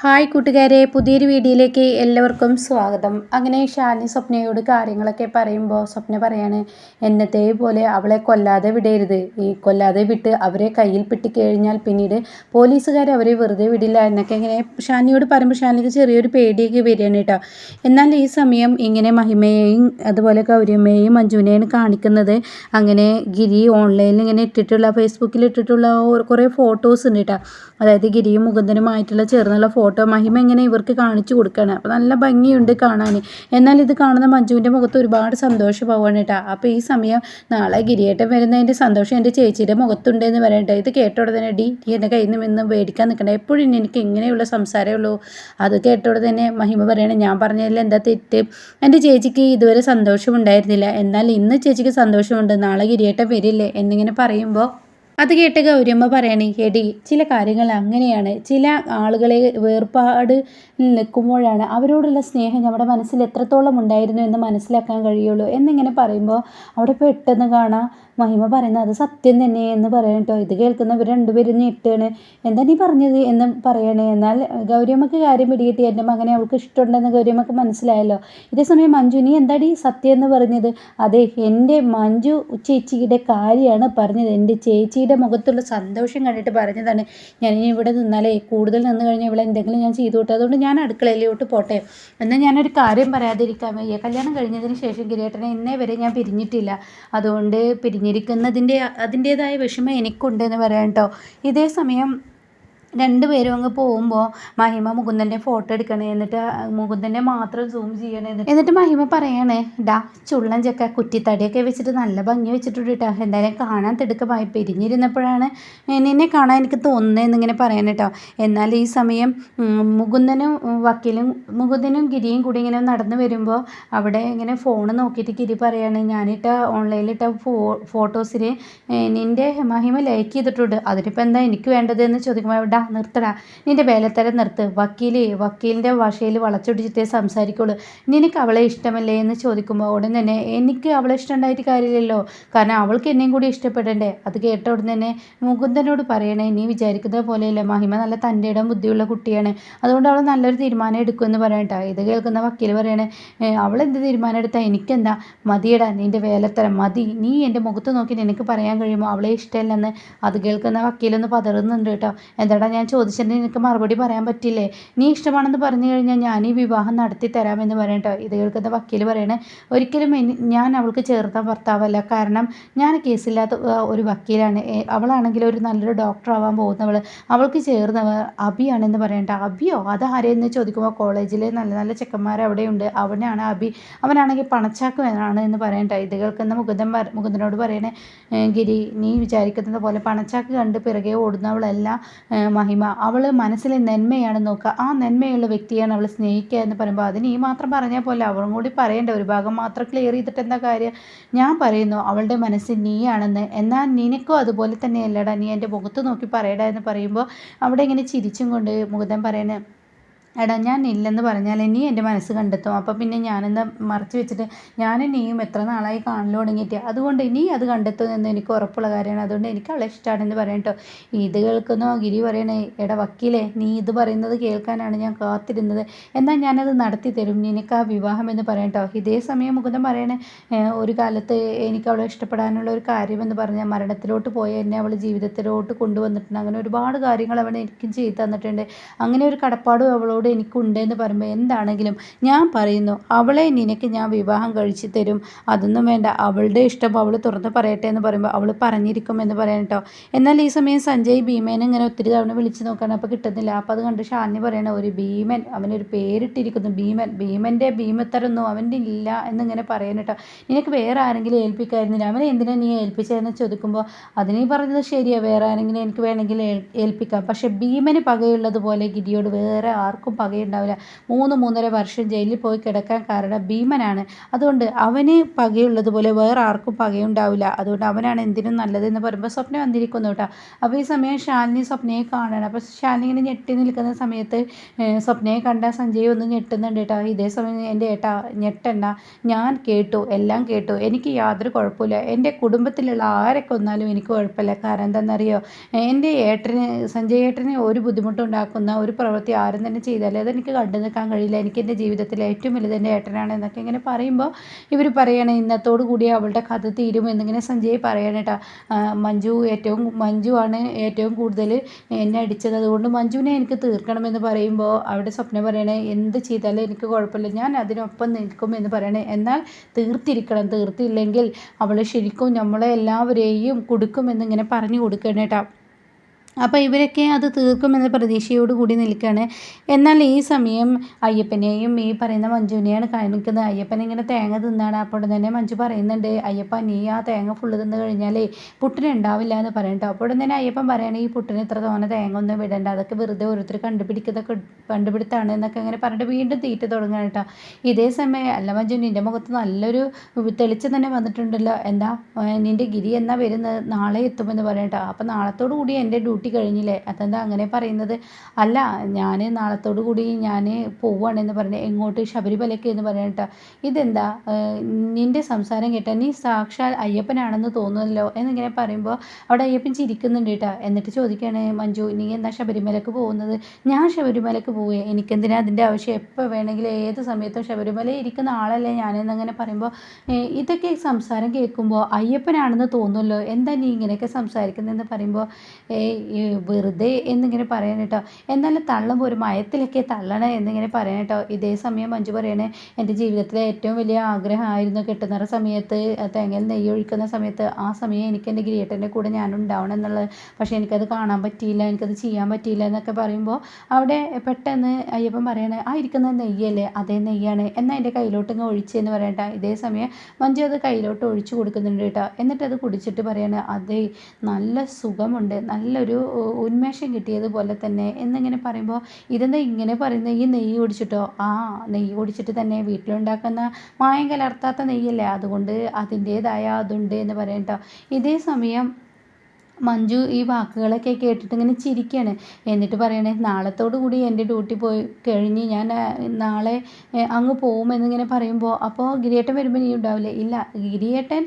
Hi കൂട്ടുകാരെ പുതിയൊരു വീഡിയോയിലേക്ക് എല്ലാവർക്കും സ്വാഗതം. അങ്ങനെ ഷാനി സ്വപ്നയോട് കാര്യങ്ങളൊക്കെ പറയുമ്പോൾ സ്വപ്ന പറയാണ് എന്നത്തെ പോലെ അവളെ കൊല്ലാതെ വിടരുത്. ഈ കൊല്ലാതെ വിട്ട് അവരെ കയ്യിൽ പിട്ടിക്കഴിഞ്ഞാൽ കഴിഞ്ഞാൽ പിന്നീട് പോലീസുകാർ അവരെ വെറുതെ വിടില്ല എന്നൊക്കെ ഇങ്ങനെ ഷാനിയോട് പറയുമ്പോൾ ഷാനിക്ക് ചെറിയൊരു പേടിയൊക്കെ വരികയാണ് കേട്ടോ. എന്നാൽ ഈ സമയം ഇങ്ങനെ മഹിമയെയും അതുപോലെ ഗൗരിയമ്മയെയും മഞ്ജുവിനെയാണ് കാണിക്കുന്നത്. അങ്ങനെ ഗിരി ഓൺലൈനിൽ ഇങ്ങനെ ഇട്ടിട്ടുള്ള ഫേസ്ബുക്കിൽ ഇട്ടിട്ടുള്ള കുറേ ഫോട്ടോസ് ഉണ്ട് കേട്ടോ. അതായത് ഗിരിയും മുകുന്ദനുമായിട്ടുള്ള ചേർന്നുള്ള മഹിമ ഇങ്ങനെ ഇവർക്ക് കാണിച്ചു കൊടുക്കുകയാണ് അപ്പോൾ നല്ല ഭംഗിയുണ്ട് കാണാൻ. എന്നാൽ ഇത് കാണുന്ന മഞ്ജുവിന്റെ മുഖത്ത് ഒരുപാട് സന്തോഷമാവാണ് കേട്ടോ. അപ്പോൾ ഈ സമയം നാളെ ഗിരിയേട്ടൻ വരുന്നതിന്റെ സന്തോഷം എന്റെ ചേച്ചിയുടെ മുഖത്തുണ്ട് എന്ന് പറയട്ടെ. ഇത് കേട്ടോടെ ഉടനെ ഡി ഡി എന്റെ കയ്യിൽ നിന്ന് ഇന്ന് മേടിക്കാൻ നിൽക്കണ്ട. എപ്പോഴും എനിക്ക് ഇങ്ങനെയുള്ള സംസാരമേ ഉള്ളൂ. അത് കേട്ടോടെ തന്നെ മഹിമ പറയണേ ഞാൻ പറഞ്ഞതിൽ എന്താ തെറ്റ്? എന്റെ ചേച്ചിക്ക് ഇതുവരെ സന്തോഷമുണ്ടായിരുന്നില്ല. എന്നാൽ ഇന്ന് ചേച്ചിക്ക് സന്തോഷമുണ്ട്. നാളെ ഗിരിയേട്ടൻ വരില്ലേ? എന്നിങ്ങനെ പറയുമ്പോൾ അത് കേട്ട് ഗൗരിയമ്മ പറയണേ എടി ചില കാര്യങ്ങൾ അങ്ങനെയാണ്. ചില ആളുകളെ വേർപാട് നിൽക്കുമ്പോഴാണ് അവരോടുള്ള സ്നേഹം നമ്മുടെ മനസ്സിൽ എത്രത്തോളം ഉണ്ടായിരുന്നു എന്ന് മനസ്സിലാക്കാൻ കഴിയുള്ളൂ. എന്നിങ്ങനെ പറയുമ്പോൾ അവിടെ പെട്ടെന്ന് കാണാം മഹിമ പറയുന്നത് അത് സത്യം തന്നെ എന്ന് പറയണം കേട്ടോ. ഇത് കേൾക്കുന്നവർ രണ്ടുപേരും ഞെട്ടാണ് എന്താ നീ പറഞ്ഞത് എന്ന് പറയണേ? എന്നാൽ ഗൗരിയമ്മക്ക് കാര്യം പിടികിട്ടി. എന്റെ മകനെ അവൾക്ക് ഇഷ്ടമുണ്ടെന്ന് ഗൗരിയമ്മക്ക് മനസ്സിലായല്ലോ. ഇതേസമയം മഞ്ജു നീ എന്താടി സത്യം എന്ന് പറഞ്ഞത്? അതെ എന്റെ മഞ്ജു ചേച്ചിയുടെ കാര്യമാണ് പറഞ്ഞത്. എന്റെ ചേച്ചിയുടെ മുഖത്തുള്ള സന്തോഷം കണ്ടിട്ട് പറഞ്ഞതാണ്. ഞാൻ ഇനി ഇവിടെ നിന്നാലേ കൂടുതൽ നിന്ന് കഴിഞ്ഞാൽ ഇവിടെ എന്തെങ്കിലും ഞാൻ ചെയ്തു വിട്ടു. അതുകൊണ്ട് ഞാൻ അടുക്കളയിലോട്ട് പോട്ടെ. എന്നാൽ ഞാനൊരു കാര്യം പറയാതിരിക്കാൻ വയ്യ. കല്യാണം കഴിഞ്ഞതിന് ശേഷം കിരീട്ടനെ ഇന്നേ വരെ ഞാൻ പിരിഞ്ഞിട്ടില്ല. അതുകൊണ്ട് പിരിഞ്ഞ് പറഞ്ഞിരിക്കുന്നതിന്റെ അതിന്റേതായ വിഷമം എനിക്കുണ്ടെന്ന് പറയാം കേട്ടോ. ഇതേ സമയം രണ്ടുപേരും അങ്ങ് പോകുമ്പോൾ മഹിമ മുകുന്ദന്റെ ഫോട്ടോ എടുക്കണേ എന്നിട്ട് മുകുന്ദന്റെ മാത്രം സൂം ചെയ്യണേ എന്നിട്ട് മഹിമ പറയണേ ഡാ ചുള്ളൻ ചെക്ക കുറ്റിത്തടിയൊക്കെ വെച്ചിട്ട് നല്ല ഭംഗി വെച്ചിട്ടുണ്ട് കേട്ടോ എന്തായാലും കാണാൻ തിടുക്കമായി. പിരിഞ്ഞിരുന്നപ്പോഴാണ് നിന്നെ കാണാൻ എനിക്ക് തോന്നുന്നതെന്നിങ്ങനെ പറയാൻ കേട്ടോ എന്നാൽ ഈ സമയം മുകുന്ദനും വക്കീലും മുകുന്ദനും ഗിരിയും കൂടി ഇങ്ങനെ നടന്നു വരുമ്പോൾ അവിടെ ഇങ്ങനെ ഫോൺ നോക്കിയിട്ട് ഗിരി പറയാണ് ഞാനിട്ട ഓൺലൈനിലിട്ട ഫോ ഫോട്ടോസിൽ നിന്റെ മഹിമ ലൈക്ക് ചെയ്തിട്ടുണ്ട്. അതിനിപ്പോൾ എന്താ എനിക്ക് വേണ്ടത്? എന്ന് ചോദിക്കുമ്പോൾ അവിടെ നിർത്തടാ. നിന്റെ വേലത്തരം നിർത്ത്. വക്കീൽ വക്കീലിന്റെ ഭാഷയിൽ വളച്ചൊടിച്ചിട്ടേ സംസാരിക്കുള്ളൂ. നിനക്ക് അവളെ ഇഷ്ടമല്ലേ എന്ന് ചോദിക്കുമ്പോൾ ഉടൻ തന്നെ എനിക്ക് അവളെ ഇഷ്ടമുണ്ടായിട്ട് കാര്യമില്ലല്ലോ. കാരണം അവൾക്ക് എന്നെയും കൂടി ഇഷ്ടപ്പെടണ്ടേ. അത് കേട്ട ഉടൻ തന്നെ മുകുന്ദനോട് പറയണേ നീ വിചാരിക്കുന്നത് പോലെയല്ല. മഹിമ നല്ല തന്റെ ഇടം ബുദ്ധിയുള്ള കുട്ടിയാണ്. അതുകൊണ്ട് അവൾ നല്ലൊരു തീരുമാനം എടുക്കുമെന്ന് പറയട്ടെ ഇത് കേൾക്കുന്ന വക്കീൽ പറയണേ അവൾ എന്ത് തീരുമാനം എടുത്താൽ എനിക്കെന്താ? മതിയടാ. നിന്റെ വേലത്തരം മതി. നീ എന്റെ മുഖത്ത് നോക്കി നിനക്ക് പറയാൻ കഴിയുമോ? അവളെ ഇഷ്ടമല്ലെന്ന്. അത് കേൾക്കുന്ന വക്കീലൊന്ന് പതറുന്നുണ്ട് കേട്ടോ. എന്താടാ ഞാൻ ചോദിച്ചതിന് നിനക്ക് മറുപടി പറയാൻ പറ്റില്ലേ? നീ ഇഷ്ടമാണെന്ന് പറഞ്ഞു കഴിഞ്ഞാൽ ഞാൻ ഈ വിവാഹം നടത്തി തരാമെന്ന് പറയട്ടോ ഇത് കേൾക്കുന്ന വക്കീൽ പറയണേ. ഒരിക്കലും ഞാൻ അവൾക്ക് ചേർത്ത ഭർത്താവല്ല. കാരണം ഞാൻ കേസില്ലാത്ത ഒരു വക്കീലാണ്. അവളാണെങ്കിൽ ഒരു നല്ലൊരു ഡോക്ടർ ആവാൻ പോകുന്നവൾ അവൾക്ക് ചേർന്നവർ അബിയാണെന്ന് പറയണ്ട. അബിയോ? ആരെയെന്ന് ചോദിക്കുമ്പോൾ കോളേജിലെ നല്ല നല്ല ചെക്കന്മാർ അവിടെയുണ്ട്. അവനാണ് അബി. അവനാണെങ്കിൽ പണച്ചാക്ക് വേണമാണ് എന്ന് പറയണ്ട. ഇത് കേൾക്കുന്ന മുകുന്ദൻ മുകുന്ദനോട് പറയണേ ഗിരി നീ വിചാരിക്കുന്നത് പോലെ പണച്ചാക്ക് കണ്ട് പിറകെ ഓടുന്നവളല്ല. മഹിമ. അവൾ മനസ്സിലെ നന്മയാണ് നോക്കുക. ആ നന്മയുള്ള വ്യക്തിയാണ് അവൾ സ്നേഹിക്കുക എന്ന് പറയുമ്പോൾ അതിന് ഈ മാത്രം പറഞ്ഞാൽ പോലെ അവളും കൂടി പറയേണ്ട. ഒരു ഭാഗം മാത്രം ക്ലിയർ ചെയ്തിട്ട് എന്താ കാര്യം? ഞാൻ പറയുന്നു അവളുടെ മനസ്സിൽ നീയാണെന്ന്. എന്നാൽ നിനക്കും അതുപോലെ തന്നെയല്ലടാ. നീ എന്റെ മുഖത്ത് നോക്കി പറയടാ എന്ന് പറയുമ്പോൾ അവിടെ ഇങ്ങനെ ചിരിച്ചും കൊണ്ട് മുഖതൻ പറയണേ എടാ ഞാൻ ഇല്ലെന്ന് പറഞ്ഞാൽ നീ എന്റെ മനസ്സ് കണ്ടെത്തും. അപ്പോൾ പിന്നെ ഞാനെന്താ മറച്ചു വെച്ചിട്ട് ഞാൻ നീയും എത്ര നാളായി കാണൽ തുടങ്ങിയിട്ട്? അതുകൊണ്ട് നീ അത് കണ്ടെത്തും എന്ന് എനിക്ക് ഉറപ്പുള്ള കാര്യമാണ്. അതുകൊണ്ട് എനിക്ക് അവളെ ഇഷ്ടമാണെന്ന് പറയാം കേട്ടോ. ഇത് കേൾക്കുന്നോ ഗിരി പറയണേ. എടാ വക്കീലേ നീ ഇത് പറയുന്നത് കേൾക്കാനാണ് ഞാൻ കാത്തിരുന്നത്. എന്നാൽ ഞാനത് നടത്തി തരും. നിനക്ക് ആ വിവാഹം എന്ന് പറയാം കേട്ടോ. ഇതേ സമയം മുകുന്ദം പറയണേ ഒരു കാലത്ത് എനിക്ക് അവളെ ഇഷ്ടപ്പെടാനുള്ള ഒരു കാര്യമെന്ന് പറഞ്ഞാൽ മരണത്തിലോട്ട് പോയ. എന്നെ അവൾ ജീവിതത്തിലോട്ട് കൊണ്ടുവന്നിട്ടുണ്ട്. അങ്ങനെ ഒരുപാട് കാര്യങ്ങൾ അവൾ എനിക്കും ചെയ്തു തന്നിട്ടുണ്ട്. അങ്ങനെ ഒരു കടപ്പാടും അവളോട് കൂടെ എനിക്കുണ്ട് എന്ന് പറയുമ്പോൾ എന്താണെങ്കിലും ഞാൻ പറയുന്നു അവളെ നിനക്ക് ഞാൻ വിവാഹം കഴിച്ചു തരും. അതൊന്നും വേണ്ട. അവളുടെ ഇഷ്ടം അവൾ തുറന്ന് പറയട്ടെ എന്ന് പറയുമ്പോൾ അവൾ പറഞ്ഞിരിക്കും എന്ന് പറയാൻ കേട്ടോ എന്നാൽ ഈ സമയം സഞ്ജയ് ഭീമേനെ ഇങ്ങനെ ഒത്തിരി തവണ വിളിച്ച് നോക്കാൻ അപ്പോൾ കിട്ടുന്നില്ല. അപ്പോൾ അത് കണ്ട് ഷാനി പറയണ ഒരു ഭീമൻ അവനൊരു പേരിട്ടിരിക്കുന്നു. ഭീമൻ ഭീമന്റെ ഭീമത്തരൊന്നും അവന്റെ ഇല്ല എന്നിങ്ങനെ പറയാൻ കേട്ടോ നിനക്ക് വേറെ ആരെങ്കിലും ഏൽപ്പിക്കായിരുന്നില്ല? അവനെ എന്തിനാ നീ ഏൽപ്പിച്ചതെന്ന് ചോദിക്കുമ്പോൾ അതിനെ പറഞ്ഞത് ശരിയാണ് വേറെ ആരെങ്കിലും എനിക്ക് വേണമെങ്കിൽ ഏൽപ്പിക്കാം. പക്ഷേ ഭീമന് പകയുള്ളതുപോലെ ഗിരിയോട് വേറെ ആർക്കും പകയുണ്ടാവില്ല. മൂന്ന് മൂന്നര വർഷം ജയിലിൽ പോയി കിടക്കാൻ കാരണം ഭീമനാണ്. അതുകൊണ്ട് അവന് പകയുള്ളതുപോലെ വേറെ ആർക്കും പകയുണ്ടാവില്ല. അതുകൊണ്ട് അവനാണ് എന്തിനും നല്ലതെന്ന് പറയുമ്പോൾ സ്വപ്നം വന്നിരിക്കുന്നു കേട്ടോ. അപ്പോൾ ഈ സമയം ശാലിനി സ്വപ്നയെ കാണണം. അപ്പോൾ ശാലിനി ഇങ്ങനെ ഞെട്ടി നിൽക്കുന്ന സമയത്ത് സ്വപ്നയെ കണ്ട സഞ്ജയ് ഒന്ന് ഞെട്ടുന്നുണ്ട് കേട്ടോ. ഇതേ സമയം എന്റെ ഏട്ടാ ഞെട്ടണ്ട. ഞാൻ കേട്ടു എല്ലാം കേട്ടു. എനിക്ക് യാതൊരു കുഴപ്പമില്ല എന്റെ കുടുംബത്തിലുള്ള ആരെ കൊന്നാലും എനിക്ക് കുഴപ്പമില്ല. കാരണം എന്താണെന്നറിയോ? എന്റെ ഏട്ടന് സഞ്ജയ് ഏട്ടന് ഒരു ബുദ്ധിമുട്ടുണ്ടാക്കുന്ന ഒരു പ്രവൃത്തി ആരും തന്നെ ചെയ്താലും അതെനിക്ക് കണ്ടു നിൽക്കാൻ കഴിയില്ല. എനിക്ക് എന്റെ ജീവിതത്തിൽ ഏറ്റവും വലുത് എന്റെ ഏട്ടനാണ് എന്നൊക്കെ ഇങ്ങനെ പറയുമ്പോൾ ഇവർ പറയണേ ഇന്നത്തോടു കൂടി അവളുടെ കഥ തീരും എന്നിങ്ങനെ സഞ്ജയ് പറയണ കേട്ടോ മഞ്ജു ഏറ്റവും മഞ്ജു ആണ് ഏറ്റവും കൂടുതൽ എന്നെ അടിച്ചത്. അതുകൊണ്ട് മഞ്ജുവിനെ എനിക്ക് തീർക്കണമെന്ന് പറയുമ്പോൾ അവിടെ സ്വപ്നം പറയണേ എന്ത് ചെയ്താലും എനിക്ക് കുഴപ്പമില്ല. ഞാൻ അതിനൊപ്പം നിൽക്കും എന്ന് പറയണേ. എന്നാൽ തീർത്തിരിക്കണം. തീർത്തില്ലെങ്കിൽ അവൾ ശരിക്കും നമ്മളെ എല്ലാവരെയും കൊടുക്കുമെന്നിങ്ങനെ പറഞ്ഞു കൊടുക്കണം കേട്ടോ അപ്പോൾ ഇവരൊക്കെ അത് തീർക്കുമെന്ന പ്രതീക്ഷയോട് കൂടി നിൽക്കുകയാണ് എന്നാൽ ഈ സമയം അയ്യപ്പനെയും ഈ പറയുന്ന മഞ്ജുവിനെയാണ് കാണിക്കുന്നത്. അയ്യപ്പൻ ഇങ്ങനെ തേങ്ങ തിന്നാണ്. അപ്പോൾ തന്നെ മഞ്ജു പറയുന്നുണ്ട് അയ്യപ്പ നീ ആ തേങ്ങ ഫുള്ള് തിന്ന് കഴിഞ്ഞാലേ പുട്ടിനുണ്ടാവില്ല എന്ന് പറയട്ടോ അപ്പോൾ തന്നെ അയ്യപ്പൻ പറയണേ ഈ പുട്ടിന് ഇത്ര തോന്നെ തേങ്ങ ഒന്നും വിടണ്ട അതൊക്കെ വെറുതെ ഓരോരുത്തർ കണ്ടുപിടിക്കുന്ന കണ്ടുപിടുത്താണ് എന്നൊക്കെ അങ്ങനെ പറഞ്ഞിട്ട് വീണ്ടും തീറ്റ തുടങ്ങുകയാണ് കേട്ടോ ഇതേ സമയം അല്ല മഞ്ജു നിന്റെ മുഖത്ത് നല്ലൊരു തെളിച്ചം തന്നെ വന്നിട്ടുണ്ടല്ലോ. എന്താ നിന്റെ ഗിരി എന്നാ വരുന്നത്? നാളെ എത്തുമെന്ന് പറയട്ടോ അപ്പോൾ നാളത്തോടു കൂടി എന്റെ ഡ്യൂട്ടി കിട്ടി കഴിഞ്ഞില്ലേ അതെന്താ അങ്ങനെ പറയുന്നത്? അല്ല ഞാൻ നാളത്തോടു കൂടി ഞാൻ പോവുകയാണെന്ന് പറഞ്ഞ് എങ്ങോട്ട് ശബരിമലയ്ക്ക് എന്ന് പറഞ്ഞിട്ട് ഇതെന്താ? നിന്റെ സംസാരം കേട്ടാൽ നീ സാക്ഷാൽ അയ്യപ്പനാണെന്ന് തോന്നുന്നല്ലോ എന്നിങ്ങനെ പറയുമ്പോൾ അവിടെ അയ്യപ്പൻ ചിരിക്കുന്നുണ്ട് കേട്ടോ. എന്നിട്ട് ചോദിക്കുകയാണ് മഞ്ജു നീ എന്താ ശബരിമലയ്ക്ക് പോകുന്നത്? ഞാൻ ശബരിമലയ്ക്ക് പോവേ. എനിക്കെന്തിനാ അതിന്റെ ആവശ്യം? എപ്പോൾ വേണമെങ്കിലും ഏത് സമയത്തും ശബരിമല ഇരിക്കുന്ന ആളല്ലേ ഞാനെന്നങ്ങനെ പറയുമ്പോൾ ഇതൊക്കെ സംസാരം കേൾക്കുമ്പോൾ അയ്യപ്പനാണെന്ന് തോന്നുമല്ലോ എന്താ നീ ഇങ്ങനെയൊക്കെ സംസാരിക്കുന്നതെന്ന് പറയുമ്പോൾ വെറുതെ എന്നിങ്ങനെ പറയണം കേട്ടോ എന്നാലും തള്ളുമ്പോൾ ഒരു മയത്തിലൊക്കെ തള്ളണേ എന്നിങ്ങനെ പറയണം കേട്ടോ ഇതേ സമയം മഞ്ജു പറയണേ എന്റെ ജീവിതത്തിലെ ഏറ്റവും വലിയ ആഗ്രഹമായിരുന്നു കെട്ടുന്നറ സമയത്ത് തേങ്ങയിൽ നെയ്യ് ഒഴിക്കുന്ന സമയത്ത് ആ സമയം എനിക്ക് എന്റെ ഗ്രേട്ടന്റെ കൂടെ ഞാൻ ഉണ്ടാവണം എന്നുള്ളത്. പക്ഷേ എനിക്കത് കാണാൻ പറ്റിയില്ല എനിക്കത് ചെയ്യാൻ പറ്റിയില്ല എന്നൊക്കെ പറയുമ്പോൾ അവിടെ പെട്ടെന്ന് അയ്യപ്പൻ പറയണേ ആ ഇരിക്കുന്ന നെയ്യല്ലേ അതേ നെയ്യാണ്. എന്നാൽ എന്റെ കയ്യിലോട്ട് ഇങ്ങ് ഒഴിച്ചെന്ന് പറയണ്ട. ഇതേ സമയം മഞ്ജു അത് കയ്യിലോട്ട് ഒഴിച്ചു കൊടുക്കുന്നുണ്ട് കേട്ടോ എന്നിട്ട് അത് കുടിച്ചിട്ട് പറയണേ അതേ നല്ല സുഖമുണ്ട്. നല്ലൊരു ഉന്മേഷം കിട്ടിയതുപോലെ തന്നെ എന്നിങ്ങനെ പറയുമ്പോൾ ഇതെന്താ ഇങ്ങനെ പറയുന്നത് ഈ നെയ്യ് കുടിച്ചിട്ടോ? ആ നെയ്യ് കുടിച്ചിട്ട് തന്നെ വീട്ടിലുണ്ടാക്കുന്ന മായം കലർത്താത്ത നെയ്യല്ലേ? അതുകൊണ്ട് അതിന്റേതായ അതുണ്ട് എന്ന് പറയും കേട്ടോ ഇതേ സമയം മഞ്ജു ഈ വാക്കുകളൊക്കെ കേട്ടിട്ട് ഇങ്ങനെ ചിരിക്കുകയാണ് എന്നിട്ട് പറയണേ നാളത്തോടു കൂടി എന്റെ ഡ്യൂട്ടി പോയി കഴിഞ്ഞ് ഞാൻ നാളെ അങ്ങ് പോകുമെന്നിങ്ങനെ പറയുമ്പോൾ അപ്പോൾ ഗിരിയേട്ടൻ വരുമ്പോൾ നീ ഉണ്ടാവില്ലേ? ഇല്ല ഗിരിയേട്ടൻ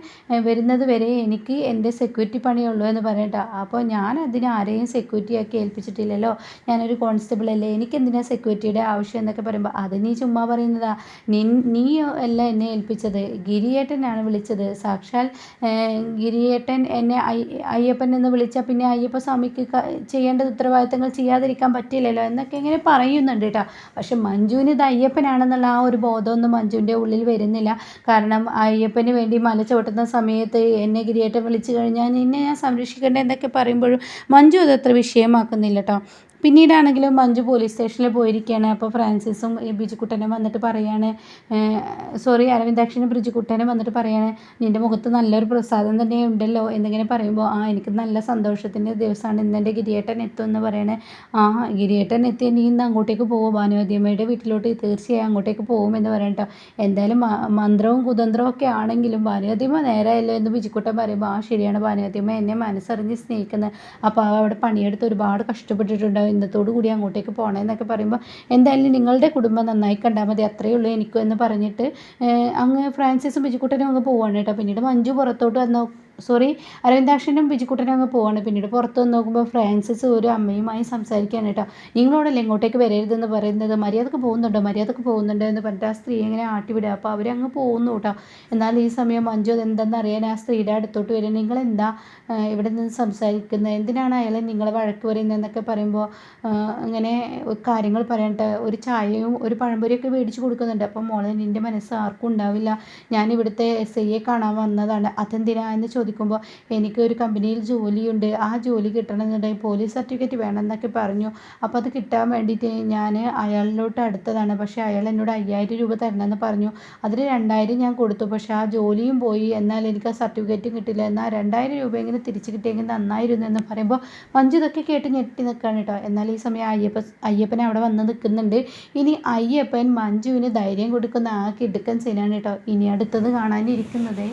വരുന്നത് വരെ എനിക്ക് എന്റെ സെക്യൂരിറ്റി പണിയുള്ളൂ എന്ന് പറയട്ടോ അപ്പോൾ ഞാൻ അതിന് ആരെയും സെക്യൂരിറ്റി ആക്കി ഏൽപ്പിച്ചിട്ടില്ലല്ലോ. ഞാനൊരു കോൺസ്റ്റബിൾ അല്ലേ? എനിക്ക് എന്തിനാ സെക്യൂരിറ്റിയുടെ ആവശ്യം എന്നൊക്കെ പറയുമ്പോൾ അത് നീ ചുമ്മാ പറയുന്നതാ. നീ നീ അല്ല എന്നെ ഏൽപ്പിച്ചത്. ഗിരിയേട്ടനാണ് വിളിച്ചത്. സാക്ഷാൽ ഗിരിയേട്ടൻ എന്നെ അയ്യപ്പൻ എന്ന് വിളിച്ചാൽ പിന്നെ അയ്യപ്പ സ്വാമിക്ക് ചെയ്യേണ്ട ഉത്തരവാദിത്തങ്ങൾ ചെയ്യാതിരിക്കാൻ പറ്റില്ലല്ലോ എന്നൊക്കെ ഇങ്ങനെ പറയുന്നുണ്ട് കേട്ടോ. പക്ഷെ മഞ്ജുവിന് ഇത് അയ്യപ്പനാണെന്നുള്ള ആ ഒരു ബോധമൊന്നും മഞ്ജുവിന്റെ ഉള്ളിൽ വരുന്നില്ല. കാരണം അയ്യപ്പന് വേണ്ടി മല ചവിട്ടുന്ന സമയത്ത് എന്നെ ഗിരിയേട്ടൻ വിളിച്ചു കഴിഞ്ഞാൽ നിന്നെ ഞാൻ സംരക്ഷിക്കേണ്ട? എന്നൊക്കെ പറയുമ്പോഴും മഞ്ജു അതത്ര വിഷയമാക്കുന്നില്ല കേട്ടോ. പിന്നീടാണെങ്കിലും മഞ്ജു പോലീസ് സ്റ്റേഷനിൽ പോയിരിക്കുകയാണ് അപ്പോൾ ഫ്രാൻസിസും ബിജുക്കുട്ടനും വന്നിട്ട് പറയാണ് സോറി അരവിന്ദാക്ഷനും ബിജുക്കുട്ടനും വന്നിട്ട് പറയാണ് നിന്റെ മുഖത്ത് നല്ലൊരു പ്രസാദം തന്നെ ഉണ്ടല്ലോ എന്നിങ്ങനെ പറയുമ്പോൾ ആ എനിക്ക് നല്ല സന്തോഷത്തിന്റെ ദിവസമാണ് ഇന്ന് എന്റെ ഗിരിയേട്ടൻ എത്തുമെന്ന് പറയണേ. ആ ഗിരിയേട്ടൻ എത്തി നീ ഇന്ന് അങ്ങോട്ടേക്ക് പോകും ഭാനുവതിയമ്മയുടെ വീട്ടിലോട്ട് തീർച്ചയായും അങ്ങോട്ടേക്ക് പോകും എന്ന് പറയട്ടോ എന്തായാലും മന്ത്രവും കുതന്ത്രവും ഒക്കെ ആണെങ്കിലും ഭാനുവതിയമ്മ നേരായല്ലോ എന്ന് ബിജുക്കുട്ടൻ പറയുമ്പോൾ ആ ശരിയാണ്. ഭാനുവതിയമ്മ എന്നെ മനസ്സറിഞ്ഞ് സ്നേഹിക്കുന്നത് അപ്പോൾ അവിടെ പണിയെടുത്ത് ഒരുപാട് കഷ്ടപ്പെട്ടിട്ടുണ്ടാവും ഇന്നത്തോടു കൂടി അങ്ങോട്ടേക്ക് പോകണമെന്നൊക്കെ പറയുമ്പോൾ എന്തായാലും നിങ്ങളുടെ കുടുംബം നന്നായി കണ്ടാൽ മതി അത്രയേ ഉള്ളൂ എനിക്കും എന്ന് പറഞ്ഞിട്ട് അങ്ങ് ഫ്രാൻസിസും ബിജുക്കുട്ടനും അങ്ങ് പോവാണ് കേട്ടോ. പിന്നീട് മഞ്ജു പുറത്തോട്ട് വന്നു സോറി അരവിന്ദാക്ഷനും ബിജുക്കുട്ടനും അങ്ങ് പോവാണ്. പിന്നീട് പുറത്ത് വന്ന് നോക്കുമ്പോൾ ഫ്രാൻസിസ് ഒരു അമ്മയുമായി സംസാരിക്കാൻ കേട്ടോ. നിങ്ങളോടല്ലേ ഇങ്ങോട്ടേക്ക് വരരുതെന്ന് പറയുന്നത്? മര്യാദയ്ക്ക് പോകുന്നുണ്ടോ? മര്യാദയ്ക്ക് പോകുന്നുണ്ടോ എന്ന് പറഞ്ഞിട്ട് ആ സ്ത്രീ ഇങ്ങനെ ആട്ടിവിടുക. അപ്പോൾ അവരങ്ങ് പോകുന്നു കേട്ടോ. എന്നാൽ ഈ സമയം മഞ്ജു അതെന്തെന്ന് അറിയാൻ ആ സ്ത്രീയുടെ അടുത്തോട്ട് നിങ്ങൾ എന്താ ഇവിടെ നിന്ന് സംസാരിക്കുന്നത്? എന്തിനാണ് അയാളെ നിങ്ങളെ വഴക്ക് പറയുന്നത് എന്നൊക്കെ പറയുമ്പോൾ അങ്ങനെ കാര്യങ്ങൾ പറയണ്ട ഒരു ചായയും ഒരു പഴംപൊരിയൊക്കെ മേടിച്ച് കൊടുക്കുന്നുണ്ട്. അപ്പം മോളെ നിന്റെ മനസ്സ് ആർക്കും ഉണ്ടാവില്ല. ഞാൻ ഇവിടുത്തെ എസ് ഐയെ കാണാൻ വന്നതാണ്. അതെന്തിനാ എന്ന് ചോദിക്കും ചോദിക്കുമ്പോൾ എനിക്ക് ഒരു കമ്പനിയിൽ ജോലിയുണ്ട് ആ ജോലി കിട്ടണമെന്നുണ്ടെങ്കിൽ പോലീസ് സർട്ടിഫിക്കറ്റ് വേണമെന്നൊക്കെ പറഞ്ഞു. അപ്പോൾ അത് കിട്ടാൻ വേണ്ടിയിട്ട് ഞാൻ അയാളിലോട്ട് അടുത്തതാണ്. പക്ഷേ അയാൾ എന്നോട് അയ്യായിരം രൂപ തരണമെന്ന് പറഞ്ഞു. അതിൽ രണ്ടായിരം ഞാൻ കൊടുത്തു. പക്ഷേ ആ ജോലിയും പോയി. എന്നാൽ എനിക്ക് ആ സർട്ടിഫിക്കറ്റും കിട്ടില്ല. എന്നാൽ രണ്ടായിരം രൂപയെങ്കിലും തിരിച്ച് കിട്ടിയെങ്കിൽ നന്നായിരുന്നു എന്ന് പറയുമ്പോൾ മഞ്ജു ഇതൊക്കെ കേട്ട് ഞെട്ടി നിൽക്കുകയാണ് കേട്ടോ. എന്നാൽ ഈ സമയം അയ്യപ്പ അയ്യപ്പൻ അവിടെ വന്ന് നിൽക്കുന്നുണ്ട്. ഇനി അയ്യപ്പൻ മഞ്ജുവിന് ധൈര്യം കൊടുക്കുന്ന ആ കിടുക്കൻ സീനാണ് കേട്ടോ ഇനി അടുത്തത് കാണാനിരിക്കുന്നത്.